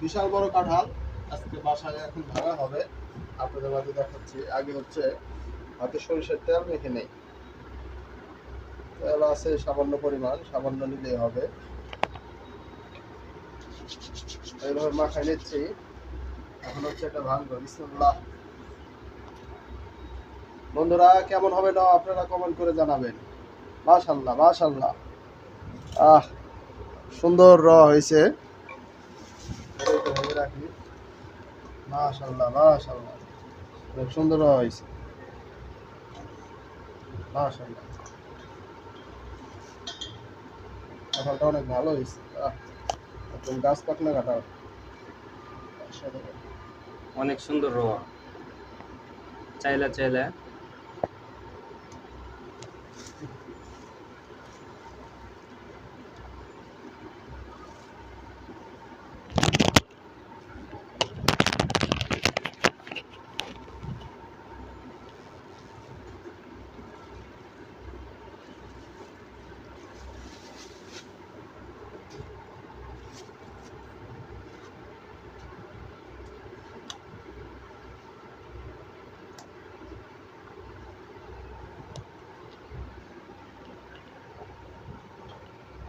বিশাল বড় কাঁঠাল। আজকে বাসায় এখন ভাড়া হবে। আপনাদের মাঝে দেখাচ্ছি। আগে হচ্ছে হাতে সরিষার তেল মেখে নেই। তেল আছে সামান্য পরিমাণ, সামান্য নিলেই হবে। এইভাবে মাখাই নিচ্ছি। এখন হচ্ছে এটা ভাঙবো বিসমুল্লাহ। বন্ধুরা, কেমন হবে না আপনারা কমেন্ট করে জানাবেন। মাশাল্লাহ মাশাল্লাহ। আহ, সুন্দর র হয়েছে। মাশাল্লাহ মাশাল্লাহ খুব সুন্দর র হয়েছে। মাশাল্লাহ কাঁঠালটা অনেক ভালো হয়েছে। আহ, একদম গাছ পাকনা কাঁঠাল অনেক সুন্দর রোয়া। চাইলা চাইলা।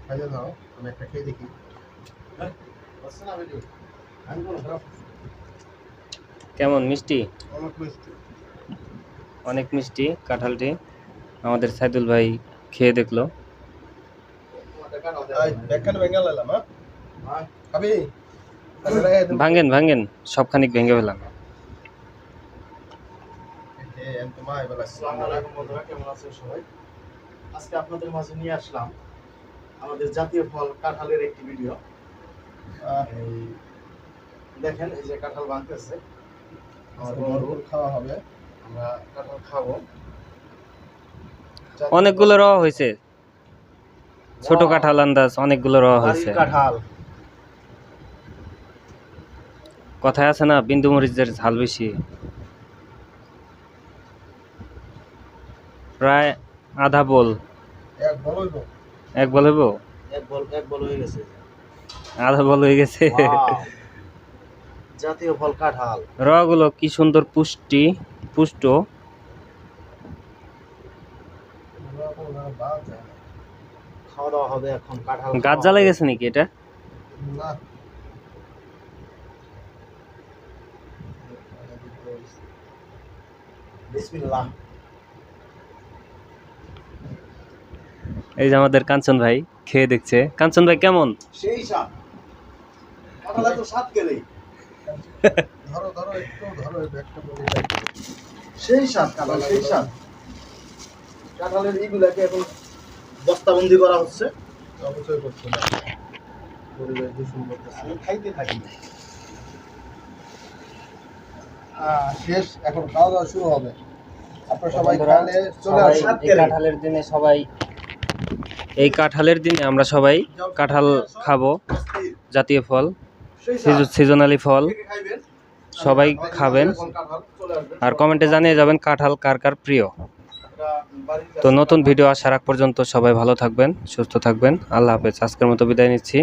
খাইয়ে দাও আমি একটা খেয়ে দেখি। হ্যাঁ কেমন মিষ্টি? অনেক মিষ্টি। অনেক মিষ্টি কাঁঠালটি আমাদের সাইদুল ভাই খেয়ে দেখল। হ্যাঁ? আচ্ছা। ভাঙেন ভাঙেন সবখানিক ভেঙে ফেলাম। আজকে আপনাদের মাঝে নিয়ে আসলাম আমাদের জাতীয় ফল কাঁঠালের একটি ভিডিও। এই দেখেন এই যে কাঁঠাল ভাঙতেছে খাওয়া হবে। আমরা কাঁঠাল খাব। অনেকগুলো রওয়া হয়েছে। ছোট কাঁঠাল আন্দাজ অনেকগুলো রওয়া হয়েছে। কাঁঠাল। কথায় আছে না বিন্দু মরিচের ঝাল বেশি। প্রায় আধা বল। এক বলইব এক বল হইব? এক বল এক বল হয়ে গেছে। আধা বল হয়ে গেছে! জাতীয় ফল কাঁঠাল। রগুলো কি সুন্দর পুষ্টি পুষ্ট। খাওয়া দাওয়া হবে এখন কাঁঠাল গাছ জ্বালা গেছে নাকি এটা? না। বিসমিল্লাহ। এই যে আমাদের কাঞ্চন ভাই খেয়ে দেখছে। কাঞ্চন ভাই কেমন? সেই সাপ কাঁঠাল এত স্বাদ গেলে ধরো ধরো একটু ধরো এই বলে সেই স্বাদ কাঁঠাল সেই স্বাদ। কাঁঠালের এইগুলাকে এখন বস্তাবন্দি করা হচ্ছে। অবশ্যই করছে না পরিবেশ দূষণ করতেছে। খাইতে থাকি শেষ এখন খাওয়া দাওয়া শুরু হবে। আপনারা সবাই চলে আসুন। কাঁঠালের দিনে সবাই এই কাঁঠালের দিনে আমরা সবাই কাঁঠাল খাব, জাতীয় ফল সিজনালি ফল? সবাই খাবেন। আর কমেন্টে জানিয়ে যাবেন কাঁঠাল কার কার প্রিয় তো নতুন ভিডিও আসার আগ পর্যন্ত সবাই ভালো থাকবেন, সুস্থ থাকবেন আল্লাহ হাফেজ আজকের মতো বিদায় নিচ্ছি